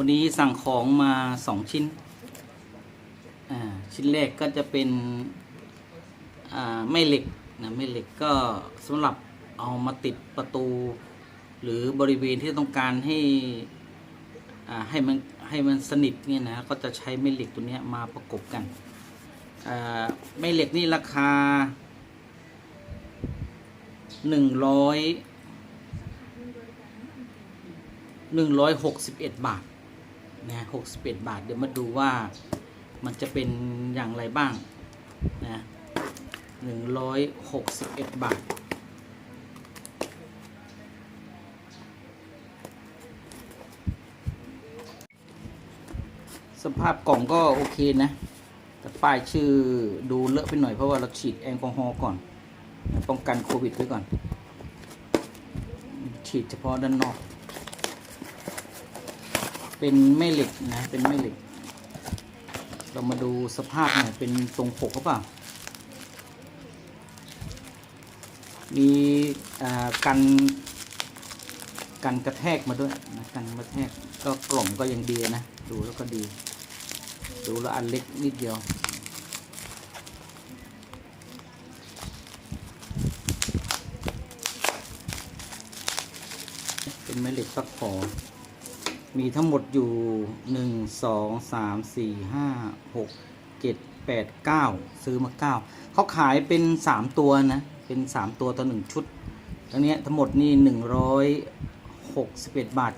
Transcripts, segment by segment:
วันนี้สั่งของมาสองชิ้นอ่าชิ้นแรกก็จะเป็นอ่าไม่เหล็กนะไม่เหล็กก็สำหรับเอามาติดประตู หรือบริเวณที่ต้องการให้อ่าให้มันให้มันสนิทเนี่ยนะก็จะใช้ไม่เหล็กตัวนี้มาประกบกันอ่าไม่เหล็กนี่ราคาหนึ่งร้อยหนึ่งร้อยหกสิบเอ็ดบาท นะหกสิบเอ็ดบาท เดี๋ยวมาดูว่ามันจะเป็นอย่างไรบ้างนะหนึ่งร้อยหกสิบเอ็ดบาท สภาพกล่องก็โอเคนะ แต่ป้ายชื่อดูเลอะไปหน่อยเพราะว่าเราฉีดแอลกอฮอล์ก่อน ป้องกันโควิดไว้ก่อน ฉีดเฉพาะด้านนอก เป็นแม่เหล็กนะ เป็นแม่เหล็ก เรามาดูสภาพหน่อยเป็นตรงปกหรือเปล่า มีอ่ากันกันกระแทกมาด้วยนะกันกระแทกก็กล่องก็ยังดีนะ ดูแล้วก็ดี ดูแล้วอันเล็กนิดเดียวเป็นแม่เหล็กฟักขอ มีทั้งหมดอยู่หนึ่งสองสามสี่ห้าหกเจ็ดแปดเก้าซื้อมาเก้าเขาขายเป็นสามตัวนะ เป็นสามตัวต่อหนึ่งชุดอันเนี้ทั้งหมดนี่หนึ่งร้อยหกสิบเอ็ดบาท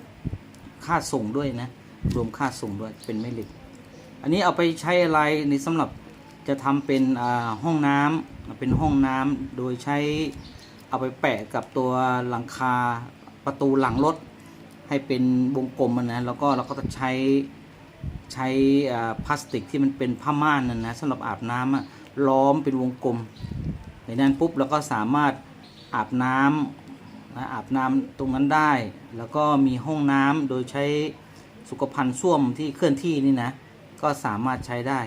ค่าส่งด้วยนะ รวมค่าส่งด้วยเป็นแม่เหล็ก อันนี้เอาไปใช้อะไรในสำหรับจะทำเป็นอ่าห้องน้ำเป็นห้องน้ำโดยใช้เอาไปแปะกับตัวหลังคาประตูหลังรถ ให้เป็นวงกลมนะแล้วก็เราก็จะใช้ใช้พลาสติกที่มันเป็นผ้าม่านนั่นนะสำหรับอาบน้ำล้อมเป็นวงกลมในนั้นปุ๊บเราก็สามารถอาบน้ำนะอาบน้ำตรงนั้นได้ แล้วก็มีห้องน้ำโดยใช้สุขภัณฑ์ส้วมที่เคลื่อนที่นี่นะก็สามารถใช้ได้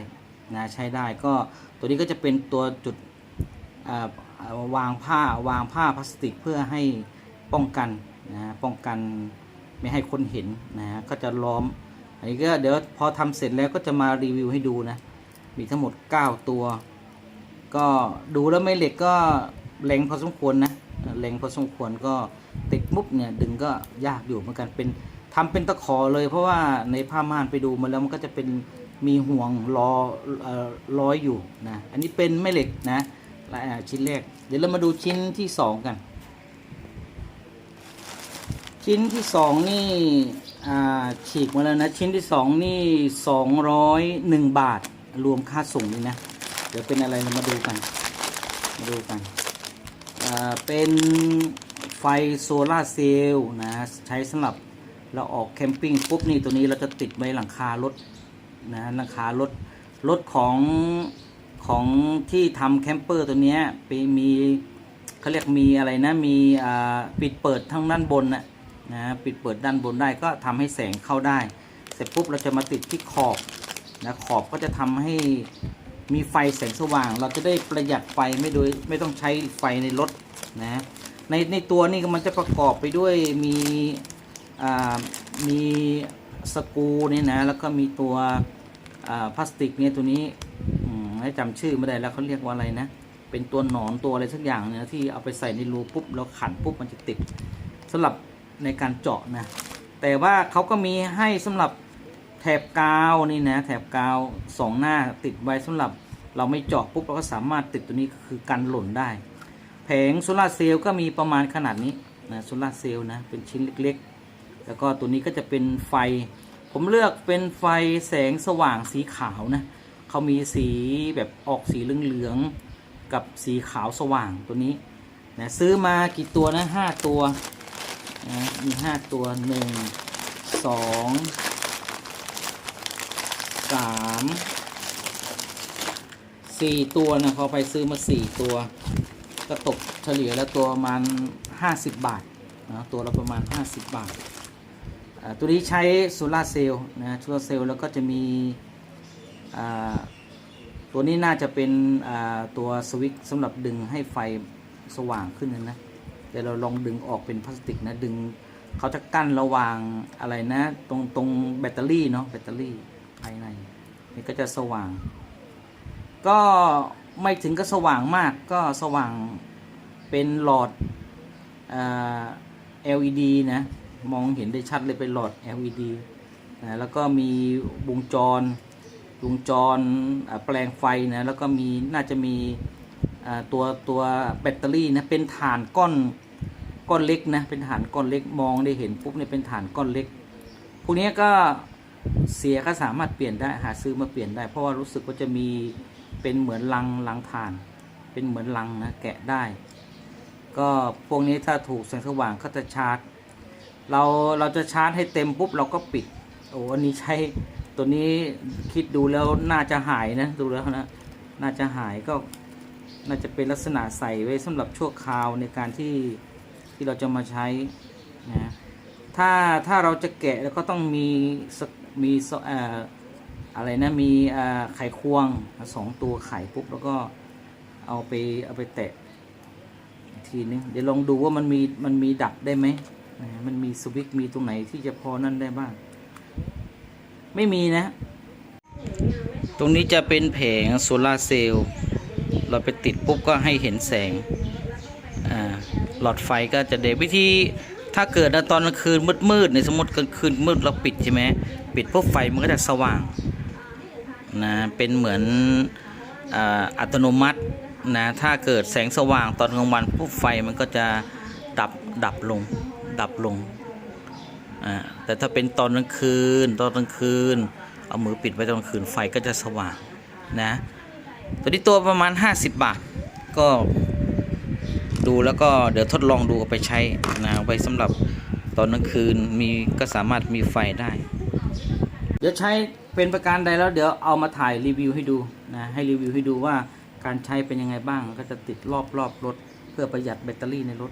นะใช้ได้ก็ตัวนี้ก็จะเป็นตัวจุดวางผ้าวางผ้าพลาสติกเพื่อให้ป้องกันนะป้องกัน ไม่ให้คนเห็นนะก็จะล้อมอันนี้ก็เดี๋ยวพอทำเสร็จแล้วก็จะมารีวิวให้ดูนะมีทั้งหมด 9 ตัว ก็ดูแล้วไม่เหล็กก็แรงพอสมควรนะแรงพอสมควรก็ติดมุบเนี่ยดึงก็ยากอยู่เหมือนกันเป็นทำเป็นตะขอเลย เพราะว่าในผ้าม่านไปดูมาแล้วมันก็จะเป็นมีห่วงรอเอ่อร้อยอยู่นะอันนี้เป็นแม่เหล็กนะและชิ้นแรก เดี๋ยวเรามาดูชิ้นที่สองกัน ชิ้นที่สองนี่ฉีกมาแล้วนะ ชิ้นที่สองนี่สองร้อยหนึ่งบาท รวมค่าส่งนี่นะ เดี๋ยวเป็นอะไรเรามาดูกัน มาดูกัน เป็นไฟโซลาเซลล์นะ ใช้สำหรับเราออกแคมปิ้งปุ๊บนี่ตัวนี้เราจะติดไว้หลังคารถนะหลังคารถรถของของที่ทำแคมเปอร์ตัวนี้ไปมีเขาเรียกมีอะไรนะ มีปิดเปิดทั้งด้านบนนะ นะปิดเปิดด้านบนได้ก็ทำให้แสงเข้าได้ เสร็จปุ๊บเราจะมาติดที่ขอบนะขอบก็จะทำให้มีไฟแสงสว่าง เราจะได้ประหยัดไฟไม่โดยไม่ต้องใช้ไฟในรถนะในในตัวนี่มันจะประกอบไปด้วยมีมีสกูนี่นะแล้วก็มีตัวพลาสติกเนี่ยตัวนี้ไม่จำชื่อไม่ได้แล้วเขาเรียกว่าอะไรนะ เป็นตัวหนอนตัวอะไรสักอย่างเนี่ยที่เอาไปใส่ในรูปุ๊บแล้วขันปุ๊บมันจะติดสำหรับ ในการเจาะนะ แต่ว่าเขาก็มีให้สำหรับแถบกาวนี่นะแถบกาวสองหน้าติดไว้สำหรับเราไม่เจาะปุ๊บเราก็สามารถติดตัวนี้คือกันหล่นได้ แผงโซลาเซลล์ก็มีประมาณขนาดนี้นะโซลาเซลล์นะเป็นชิ้นเล็กๆ แล้วก็ตัวนี้ก็จะเป็นไฟ ผมเลือกเป็นไฟแสงสว่างสีขาวนะเขามีสีแบบออกสีเหลืองๆกับสีขาวสว่างตัวนี้นะซื้อมากี่ตัวนะห้าตัว นะมีห้าตัวหนึ่งสองสามสี่ตัวนะเขาไปซื้อมาสี่ตัวก็ตกเฉลี่ยแล้วตัวประมาณ50บบาทนะตัวละประมาณ50บาทอ่าทตัวนี้ใช้โซลาเซลล์นะโซลาเซลล์แล้วก็จะมีตัวนี้น่าจะเป็นตัวสวิตช์สำหรับดึงให้ไฟสว่างขึ้นนะนะ เดี๋ยวเราลองดึงออกเป็นพลาสติกนะดึงเขาจะกั้นระหว่างอะไรนะ ตรงตรงแบตเตอรี่เนาะแบตเตอรี่ภายในนี่ก็จะสว่าง ก็ไม่ถึงก็สว่างมากก็สว่างเป็นหลอดเอ่อ LED นะ มองเห็นได้ชัดเลยเป็นหลอด LED นะแล้วก็มีวงจรวงจรแปลงไฟนะแล้วก็มีน่าจะมี ตัวตัวแบตเตอรี่นะเป็นฐานก้อนก้อนเล็กนะเป็นฐานก้อนเล็กมองได้เห็นปุ๊บเนี่ยเป็นฐานก้อนเล็กพวกนี้ก็เสียก็สามารถเปลี่ยนได้หาซื้อมาเปลี่ยนได้ เพราะว่ารู้สึกว่าจะมีเป็นเหมือนลังลังฐาน เป็นเหมือนลังนะแกะได้ ก็พวกนี้ถ้าถูกแสงสว่างก็จะชาร์จ เราเราจะชาร์จให้เต็มปุ๊บเราก็ปิดโอ้อันนี้ใช้ตัวนี้คิดดูแล้วน่าจะหายนะดูแล้วนะน่าจะหายก็ น่าจะเป็นลักษณะใส่ไว้สำหรับชั่วคราวในการที่ที่เราจะมาใช้นะถ้าถ้าเราจะแกะแล้วก็ต้องมีสักมีสเอ่ออะไรนะมีอ่อไขควงสองตัวไขปุ๊บแล้วก็เอาไปเอาไปแตะทีนึงเดี๋ยวลองดูว่ามันมีมันมีดับได้ไหมมันมีสวิตช์มีตรงไหนที่จะพอนั่นได้บ้าง ไม่มีนะ ตรงนี้จะเป็นแผงโซลาร์เซลล์ เราไปติดปุ๊บก็ให้เห็นแสงหลอดไฟก็จะเดวิธีถ้าเกิดนะตอนกลางคืนมืดๆในสมมติกลางคืนมืดเราปิดใช่ไหมปิดปุ๊บไฟมันก็จะสว่างนะเป็นเหมือนอ,อัตโนมัตินะถ้าเกิดแสงสว่างตอนกลางวันปุ๊บไฟมันก็จะดับดับลงดับลงอ่าแต่ถ้าเป็นตอนกลางคืนตอนกลางคืน เอามือปิดไว้ตอนกลางคืนไฟก็จะสว่างนะ ตัวนี้ตัวประมาณ 50 บาท ก็ดูแล้วก็เดี๋ยวทดลองดูเอาไปใช้นะเอาไปสำหรับตอนกลางคืนมีก็สามารถมีไฟได้ เดี๋ยวใช้เป็นประการใดแล้วเดี๋ยวเอามาถ่ายรีวิวให้ดูนะให้รีวิวให้ดูว่าการใช้เป็นยังไงบ้างก็จะติดรอบรอบรถ เพื่อประหยัดแบตเตอรี่ในรถ